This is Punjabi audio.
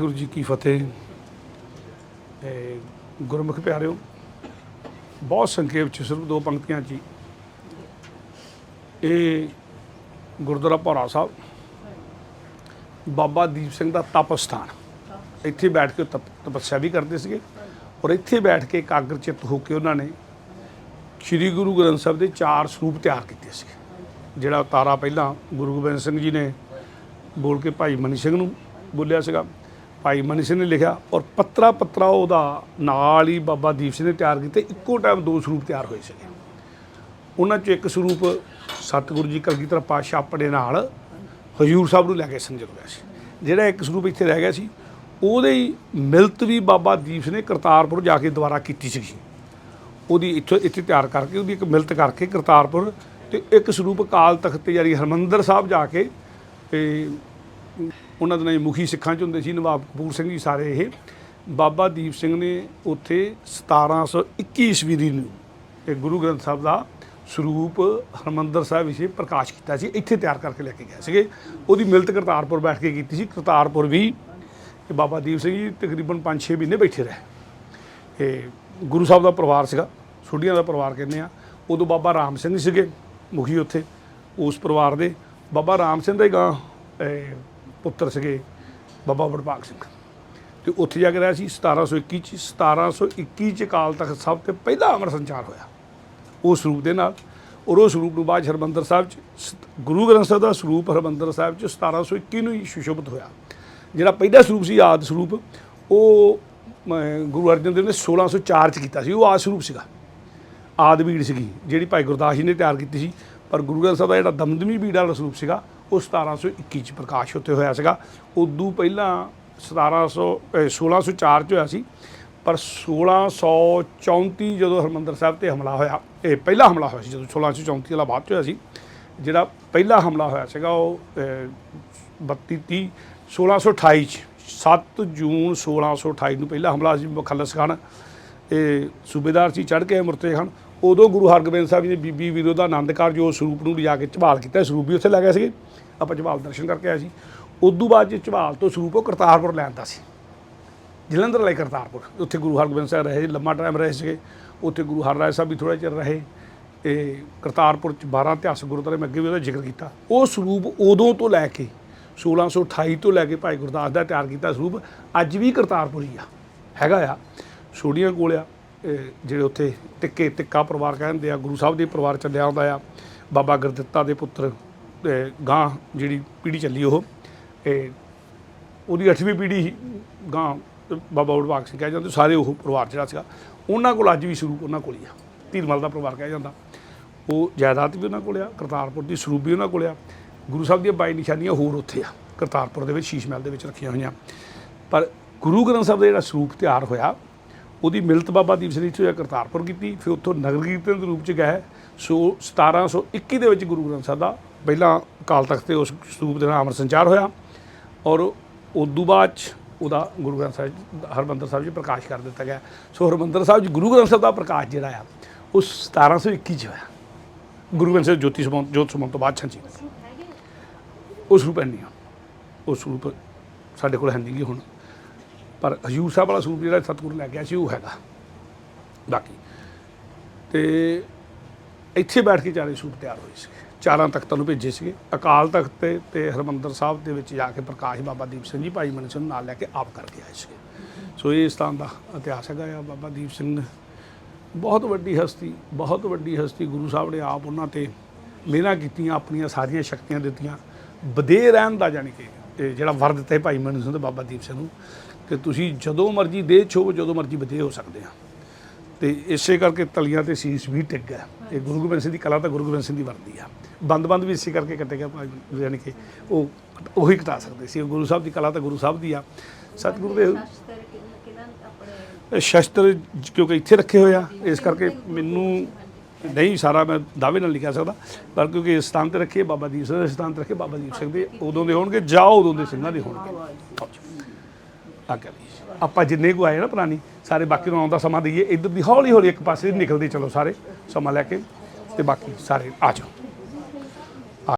ਗੁਰੂ ਜੀ ਕੀ ਫਤਿਹ। ਗੁਰਮੁਖ ਪਿਆਰਿਓ, ਬਹੁਤ ਸੰਖੇਪ ਚ ਸਿਰਫ ਦੋ ਪੰਕਤੀਆਂ ਜੀ ਇਹ ਗੁਰਦੁਆਰਾ ਭੌਰਾ ਸਾਹਿਬ, ਬਾਬਾ ਦੀਪ ਸਿੰਘ ਦਾ ਤਪ ਸਥਾਨ। ਇੱਥੇ ਬੈਠ ਕੇ ਤਪ, ਤਪੱਸਿਆ ਵੀ ਕਰਦੇ ਸੀਗੇ ਔਰ ਇੱਥੇ ਬੈਠ ਕੇ ਕਾਗਰ ਚਿੱਤ ਹੋ ਕੇ ਉਹਨਾਂ ਨੇ ਸ੍ਰੀ ਗੁਰੂ ਗ੍ਰੰਥ ਸਾਹਿਬ ਦੇ ਚਾਰ ਸਰੂਪ ਤਿਆਰ ਕੀਤੇ ਸੀ ਜਿਹੜਾ ਤਾਰਾ ਪਹਿਲਾਂ ਗੁਰੂ ਗੋਬਿੰਦ ਸਿੰਘ ਜੀ ਨੇ ਬੋਲ ਕੇ ਭਾਈ ਮਨੀ ਸਿੰਘ ਨੂੰ ਬੋਲਿਆ ਸੀਗਾ। ਭਾਈ ਮਨੀ ਸਿੰਘ ਨੇ ਲਿਖਿਆ ਔਰ ਪੱਤਰਾ ਪੱਤਰਾ ਉਹਦਾ ਨਾਲ ਹੀ ਬਾਬਾ ਦੀਪ ਸਿੰਘ ਨੇ ਤਿਆਰ ਕੀਤੇ, ਇੱਕੋ ਟਾਈਮ ਦੋ ਸਰੂਪ ਤਿਆਰ ਹੋਏ ਸੀਗੇ। ਉਹਨਾਂ 'ਚ ਇੱਕ ਸਰੂਪ ਸਤਿਗੁਰੂ ਜੀ ਕਲਗੀਧਰ ਪਾਤਸ਼ਾਹ ਆਪਣੇ ਨਾਲ ਹਜੂਰ ਸਾਹਿਬ ਨੂੰ ਲੈ ਕੇ ਸੰਜਤ ਹੋਇਆ ਸੀ। ਜਿਹੜਾ ਇੱਕ ਸਰੂਪ ਇੱਥੇ ਰਹਿ ਗਿਆ ਸੀ, ਉਹਦੇ ਹੀ ਮਿਲਤ ਵੀ ਬਾਬਾ ਦੀਪ ਸਿੰਘ ਨੇ ਕਰਤਾਰਪੁਰ ਜਾ ਕੇ ਦੁਬਾਰਾ ਕੀਤੀ ਸੀ ਉਹਦੀ ਇੱਥੇ ਇੱਥੇ ਤਿਆਰ ਕਰਕੇ, ਉਹਦੀ ਇੱਕ ਮਿਲਤ ਕਰਕੇ ਕਰਤਾਰਪੁਰ ਤੇ ਇੱਕ ਸਰੂਪ ਅਕਾਲ ਤਖਤ ਤੇ ਯਾਰੀ ਹਰਮੰਦਰ ਸਾਹਿਬ ਜਾ ਕੇ ਤੇ ਉਹਨਾਂ ਦੇ ਨਾਲ ਮੁਖੀ ਸਿੱਖਾਂ ਚ ਹੁੰਦੇ ਸੀ, ਨਵਾਬ ਕਪੂਰ ਸਿੰਘ ਜੀ ਸਾਰੇ ਇਹ। ਬਾਬਾ ਦੀਪ ਸਿੰਘ ਨੇ ਉੱਥੇ 1721 ਈਸਵੀ ਦੀ ਨੂੰ ਇਹ ਗੁਰੂ ਗ੍ਰੰਥ ਸਾਹਿਬ ਦਾ ਸਰੂਪ ਹਰਮੰਦਰ ਸਾਹਿਬ ਵਿਖੇ ਪ੍ਰਕਾਸ਼ ਕੀਤਾ ਸੀ, ਇੱਥੇ ਤਿਆਰ ਕਰਕੇ ਲੈ ਕੇ ਗਏ ਸੀਗੇ। ਉਹਦੀ ਮਿਲਤ ਕਰਤਾਰਪੁਰ ਬੈਠ ਕੇ ਕੀਤੀ ਸੀ। ਕਰਤਾਰਪੁਰ ਵੀ ਬਾਬਾ ਦੀਪ ਸਿੰਘ ਜੀ ਤਕਰੀਬਨ 5-6 ਮਹੀਨੇ ਬੈਠੇ ਰਹੇ। ਇਹ ਗੁਰੂ ਸਾਹਿਬ ਦਾ ਪਰਿਵਾਰ ਸੀਗਾ ਸੁੱਡੀਆਂ ਦਾ ਪਰਿਵਾਰ ਕਹਿੰਦੇ ਆ। ਉਦੋਂ ਬਾਬਾ ਰਾਮ ਸਿੰਘ ਸੀਗੇ ਮੁਖੀ ਉੱਥੇ, ਉਸ ਪਰਿਵਾਰ ਦੇ। ਬਾਬਾ ਰਾਮ ਸਿੰਘ ਦੇ ਗਾਂ ਪੁੱਤਰ ਸੀਗੇ ਬਾਬਾ ਵਡਭਾਗ ਸਿੰਘ। ਤੇ ਉੱਥੇ ਜਾ ਕੇ ਰਿਹਾ ਸੀ 1721 ਚ। 1721 ਚ ਕਾਲ ਤਖਤ ਸਭ ਤੋਂ ਪਹਿਲਾ ਅਮਰ ਸੰਚਾਰ ਹੋਇਆ। ਉਸ ਸਰੂਪ ਦੇ ਨਾਲ। ਔਰ ਉਸ ਸਰੂਪ ਨੂੰ ਬਾਅਦ ਹਰਮੰਦਰ ਸਾਹਿਬ ਚ ਗੁਰੂ ਗ੍ਰੰਥ ਸਾਹਿਬ ਦਾ ਸਰੂਪ ਹਰਮੰਦਰ ਸਾਹਿਬ ਚ 1721 ਨੂੰ ਹੀ ਸੁਸ਼ੋਭਿਤ ਹੋਇਆ। ਜਿਹੜਾ ਪਹਿਲਾ ਸਰੂਪ ਸੀ ਆਦ ਸਰੂਪ, ਉਹ ਗੁਰੂ ਅਰਜਨ ਦੇਵ ਨੇ 1604 ਚ ਕੀਤਾ ਸੀ। ਉਹ ਆਦ ਸਰੂਪ ਸੀਗਾ। ਆਦ ਬੀੜ ਸੀਗੀ, ਜਿਹੜੀ ਭਾਈ ਗੁਰਦਾਸ ਜੀ ਨੇ ਤਿਆਰ ਕੀਤੀ ਸੀ। ਪਰ ਗੁਰੂ ਗ੍ਰੰਥ ਸਾਹਿਬ ਦਾ ਜਿਹੜਾ ਦਮਦਮੀ ਬੀੜ ਵਾਲਾ ਸਰੂਪ ਸੀਗਾ ਉਹ 1721 ਚ ਪ੍ਰਕਾਸ਼ ਉੱਤੇ ਹੋਇਆ ਸੀਗਾ। ਉਦੋਂ ਪਹਿਲਾਂ 1700 ਅਹ 1604 ਚ ਹੋਇਆ ਸੀ ਪਰ 1634 ਜਦੋਂ ਹਰਮੰਦਰ ਸਾਹਿਬ ਤੇ ਹਮਲਾ ਹੋਇਆ ਇਹ ਪਹਿਲਾ ਹਮਲਾ ਹੋਇਆ ਸੀ ਜਦੋਂ 1634 ਵਾਲਾ ਬਾਅਦ ਚ ਹੋਇਆ ਸੀ ਜਿਹੜਾ ਪਹਿਲਾ ਹਮਲਾ ਹੋਇਆ ਸੀਗਾ ਉਹ ਅਹ, 32 30 1628 ਚ 7 ਜੂਨ 1628 ਨੂੰ ਪਹਿਲਾ ਹਮਲਾ ਸੀ ਮੁਖਲਸ ਖਾਨ ਇਹ ਸੂਬੇਦਾਰ ਸੀ ਚੜ ਕੇ ਮੁਰਤੇ ਖਾਨ ਉਦੋਂ ਗੁਰੂ ਹਰਗੋਬਿੰਦ ਸਾਹਿਬ ਜੀ ਨੇ ਬੀਬੀ ਵੀਰੋ ਦਾ ਆਨੰਦ ਕਾਰਜ ਉਸ ਸਰੂਪ ਨੂੰ ਲਿਜਾ ਕੇ ਝਬਾਲ ਕੀਤਾ ਸਰੂਪ ਵੀ ਉੱਥੇ ਲੈ ਗਏ ਸੀਗੇ। ਆਪਾਂ ਝਬਾਲ ਦਰਸ਼ਨ ਕਰਕੇ ਆਏ ਸੀ। ਉਦੋਂ ਬਾਅਦ ਜੇ ਝਬਾਲ ਤੋਂ ਸਰੂਪ ਉਹ ਕਰਤਾਰਪੁਰ ਲੈਂਦਾ ਸੀ। ਜਲੰਧਰ ਲਈ ਕਰਤਾਰਪੁਰ, ਉੱਥੇ ਗੁਰੂ ਹਰਗੋਬਿੰਦ ਸਾਹਿਬ ਰਹੇ, ਲੰਮਾ ਟਾਈਮ ਰਹੇ ਸੀਗੇ। ਉੱਥੇ ਗੁਰੂ ਹਰਰਾਏ ਸਾਹਿਬ ਵੀ ਥੋੜਾ ਚਿਰ ਰਹੇ। ਤੇ ਕਰਤਾਰਪੁਰ ਚ 12 ਇਤਿਹਾਸ ਗੁਰਦੁਆਰੇ ਮੈਂ ਅੱਗੇ ਵੀ ਉਹਦਾ ਜ਼ਿਕਰ ਕੀਤਾ। ਉਹ ਸਰੂਪ ਉਦੋਂ ਤੋਂ ਲੈ ਕੇ 1628 ਤੋਂ ਲੈ ਕੇ ਭਾਈ ਗੁਰਦਾਸ ਦਾ ਤਿਆਰ ਕੀਤਾ ਸਰੂਪ, ਅੱਜ ਵੀ ਕਰਤਾਰਪੁਰ ਹੀ ਆ। ਹੈਗਾ ਆ। ਛੋੜੀਆਂ ਕੋਲ ਆ। ਜਿਹੜੇ ਉੱਥੇ ਟਿੱਕੇ ਟਿੱਕਾ ਪਰਿਵਾਰ ਕਹਿੰਦੇ ਆ, ਗੁਰੂ ਸਾਹਿਬ ਦੇ ਪਰਿਵਾਰ ਚੱਲਿਆ ਆਉਂਦਾ ਆ। ਬਾਬਾ ਗੁਰਦਿੱਤਾ ਦੇ ਪੁੱਤਰ ਤੇ ਗਾਂ ਜਿਹੜੀ ਪੀੜ੍ਹੀ ਚੱਲੀ ਉਹ ਇਹ ਉਹਦੀ 8ਵੀਂ ਪੀੜ੍ਹੀ ਗਾਂ ਬਾਬਾ ਉਡਵਾਕ ਸਿੰਘ ਕਹਿ ਜਾਂਦੇ, ਸਾਰੇ ਉਹ ਪਰਿਵਾਰ ਜਿਹੜਾ ਸੀਗਾ, ਉਹਨਾਂ ਕੋਲ ਅੱਜ ਵੀ ਸ਼ੁਰੂ, ਉਹਨਾਂ ਕੋਲ ਹੀ ਆ। ਧੀਰਮਲ ਦਾ ਪਰਿਵਾਰ ਕਹਿ ਜਾਂਦਾ। ਉਹ ਜਾਇਦਾਦ ਵੀ ਉਹਨਾਂ ਕੋਲ ਆ, ਕਰਤਾਰਪੁਰ ਦੀ ਸਰੂਪ ਵੀ ਉਹਨਾਂ ਕੋਲ ਆ। ਗੁਰੂ ਸਾਹਿਬ ਦੀਆਂ ਬਾਈ ਨਿਸ਼ਾਨੀਆਂ ਹੋਰ ਉੱਥੇ ਆ, ਕਰਤਾਰਪੁਰ ਦੇ ਵਿੱਚ ਸ਼ੀਸ਼ ਮਹਿਲ ਦੇ ਵਿੱਚ ਰੱਖੀਆਂ ਹੋਈਆਂ। ਪਰ ਗੁਰੂ ਗ੍ਰੰਥ ਸਾਹਿਬ ਦਾ ਜਿਹੜਾ ਸਰੂਪ ਤਿਆਰ ਹੋਇਆ ਉਹਦੀ ਮਿਲਤ ਬਾਬਾ ਦੀਪ ਸਿੰਘ ਜੀ ਤੋਂ ਕਰਤਾਰਪੁਰ ਕੀਤੀ, ਫਿਰ ਉੱਥੋਂ ਨਗਰ ਕੀਰਤਨ ਦੇ ਰੂਪ ਚ ਗਏ ਸੋ 1721 ਦੇ ਵਿੱਚ ਗੁਰੂ ਗ੍ਰੰਥ ਸਾਹਿਬ ਦਾ ਪਹਿਲਾਂ ਅਕਾਲ ਤਖਤ ਤੇ ਉਸ ਸਰੂਪ ਦੇ ਨਾਲ ਅਮਰ ਸੰਚਾਰ ਹੋਇਆ ਔਰ ਉਦੋਂ ਬਾਅਦ 'ਚ ਉਹਦਾ ਗੁਰੂ ਗ੍ਰੰਥ ਸਾਹਿਬ ਹਰਮੰਦਰ ਸਾਹਿਬ ਜੀ ਪ੍ਰਕਾਸ਼ ਕਰ ਦਿੱਤਾ ਗਿਆ। ਸੋ ਹਰਮੰਦਰ ਸਾਹਿਬ ਜੀ, ਗੁਰੂ ਗ੍ਰੰਥ ਸਾਹਿਬ ਦਾ ਪ੍ਰਕਾਸ਼ ਜਿਹੜਾ ਆ, ਉਹ 1721 ਚ ਹੋਇਆ। ਗੁਰੂ ਗ੍ਰੰਥ ਸਾਹਿਬ ਜੋਤੀ ਸਮਾਂ, ਜੋਤ ਸਮਾਂ ਤੋਂ ਬਾਅਦ ਛੰਜੀ ਉਸ ਰੂਪ ਹੈ ਨਹੀਂ ਆ। ਉਹ ਸਰੂਪ ਸਾਡੇ ਕੋਲ ਹੈ ਨਹੀਂ ਗੀ ਹੁਣ। ਪਰ ਹਜੂਰ ਸਾਹਿਬ ਵਾਲਾ ਸਰੂਪ ਜਿਹੜਾ ਸਤਿਗੁਰੂ ਲੈ ਗਿਆ ਸੀ, ਉਹ ਹੈਗਾ। ਬਾਕੀ। ਤੇ ਇੱਥੇ ਬੈਠ ਕੇ ਚਾਰੇ ਸਰੂਪ ਤਿਆਰ ਹੋਏ ਸੀ ਚਾਰਾਂ ਤਖਤਾਂ ਨੂੰ ਭੇਜੇ ਸੀਗੇ। ਅਕਾਲ ਤਖਤ ਤੇ ਤੇ ਹਰਮੰਦਰ ਸਾਹਿਬ ਦੇ ਵਿੱਚ ਜਾ ਕੇ ਪ੍ਰਕਾਸ਼ ਬਾਬਾ ਦੀਪ ਸਿੰਘ ਜੀ, ਭਾਈ ਮਨ ਸਿੰਘ ਨੂੰ ਨਾਲ ਲੈ ਕੇ ਆਪ ਕਰਕੇ ਆਏ ਸੀਗੇ। ਸੋ ਇਹ ਸਥਾਨ ਦਾ ਇਤਿਹਾਸ ਹੈਗਾ ਆ। ਬਾਬਾ ਦੀਪ ਸਿੰਘ ਨੇ ਬਹੁਤ ਵੱਡੀ ਹਸਤੀ, ਬਹੁਤ ਵੱਡੀ ਹਸਤੀ ਗੁਰੂ ਸਾਹਿਬ ਨੇ ਆਪ ਉਹਨਾਂ ਤੇ ਮਿਹਨਤ ਕੀਤੀਆਂ, ਆਪਣੀਆਂ ਸਾਰੀਆਂ ਸ਼ਕਤੀਆਂ ਦਿੱਤੀਆਂ। ਬਦੇ ਰਹਿਣ ਦਾ ਜਾਣੀ ਕਿ ਜਿਹੜਾ ਵਰ ਦਿੱਤਾ ਭਾਈ ਮਨ ਸਿੰਘ ਤੇ ਬਾਬਾ ਦੀਪ ਸਿੰਘ ਨੂੰ ਕਿ ਤੁਸੀਂ ਜਦੋਂ ਮਰਜ਼ੀ ਦੇਹ ਛੋ ਜਦੋਂ ਮਰਜ਼ੀ ਬਦੇ ਹੋ ਸਕਦੇ ਆ। ਤੇ ਇਸੇ ਕਰਕੇ ਤਲੀਆਂ ਤੇ ਸੀਸ ਵੀ ਟਿਕ ਗਿਆ ਇਹ ਗੁਰੂ ਗੋਬਿੰਦ ਸਿੰਘ ਦੀ ਕਲਾ ਤਾਂ ਗੁਰੂ ਗੋਬਿੰਦ ਸਿੰਘ ਦੀ ਵਰਦੀ ਆ। ਬੰਦ ਬੰਦ ਵੀ ਇਸੇ ਕਰਕੇ ਕੱਟੇ ਗਿਆ ਯਾਨੀ ਕਿ ਉਹ ਉਹੀ ਕਟਾ ਸਕਦੇ ਸੀ। ਗੁਰੂ ਸਾਹਿਬ ਦੀ ਕਲਾ ਤਾਂ ਗੁਰੂ ਸਾਹਿਬ ਦੀ ਆ। ਸਤਿਗੁਰੂ ਦੇ ਸ਼ਸਤਰ ਕਿਉਂਕਿ ਇੱਥੇ ਰੱਖੇ ਹੋਏ ਆ। ਇਸ ਕਰਕੇ ਮੈਨੂੰ ਨਹੀਂ ਸਾਰਾ ਮੈਂ ਦਾਅਵੇ ਨਾਲ ਲਿਖਿਆ ਸਕਦਾ। ਪਰ ਕਿਉਂਕਿ ਇਸ ਸਥਾਨ ਤੇ ਰੱਖੇ ਬਾਬਾ ਦੀਪ ਸਿੰਘ ਦੇ ਸਥਾਨ ਤੇ ਰੱਖੇ ਬਾਬਾ ਦੀਪ ਸਿੰਘ ਦੇ ਉਦੋਂ ਦੇ ਹੋਣਗੇ ਜਾਂ ਉਦੋਂ ਦੇ ਸਿੰਘਾਂ ਦੇ ਹੋਣਗੇ। ਆ ਕਰ ਆਪਾਂ ਜਿੰਨੇ ਕੋ ਆਏ ਨਾ ਪੁਰਾਣੀ, ਸਾਰੇ ਬਾਕੀ ਨੂੰ ਆਉਂਦਾ ਸਮਾਂ ਦਈਏ। ਇੱਧਰ ਦੀ ਹੌਲੀ ਹੌਲੀ ਇੱਕ ਪਾਸੇ ਨਿਕਲਦੇ ਚਲੋ ਸਾਰੇ ਸਮਾਂ ਲੈ ਕੇ ਤੇ ਬਾਕੀ ਸਾਰੇ ਆ ਜਾਓ।